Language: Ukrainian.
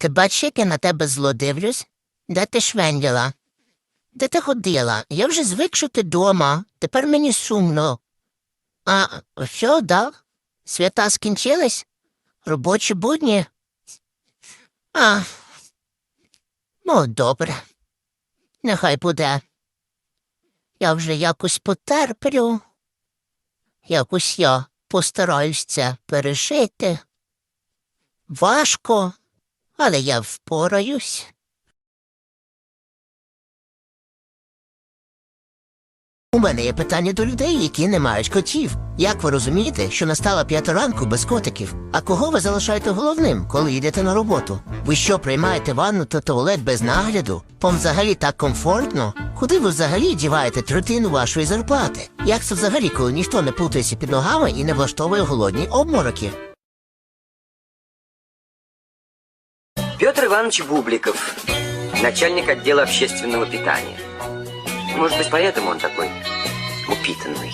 Ти бачиш, як я на тебе зло дивлюсь? Де ти швенділа? Де ти ходила? Я вже звик, що ти дома. Тепер мені сумно. А що, да? Свята скінчились? Робочі будні? А. Ну, добре. Нехай буде. Я вже якось потерплю. Якось я постараюсь це пережити. Важко, але я впораюсь. У мене є питання до людей, які не мають котів. Як ви розумієте, що настала п'ята ранку без котиків? А кого ви залишаєте головним, коли йдете на роботу? Ви що, приймаєте ванну та туалет без нагляду? Вам взагалі так комфортно? Куди ви взагалі діваєте третину вашої зарплати? Як це взагалі, коли ніхто не плутається під ногами і не влаштовує голодні обмороки? Петр Иванович Бубликов, начальник отдела общественного питания. Может быть, поэтому он такой упитанный.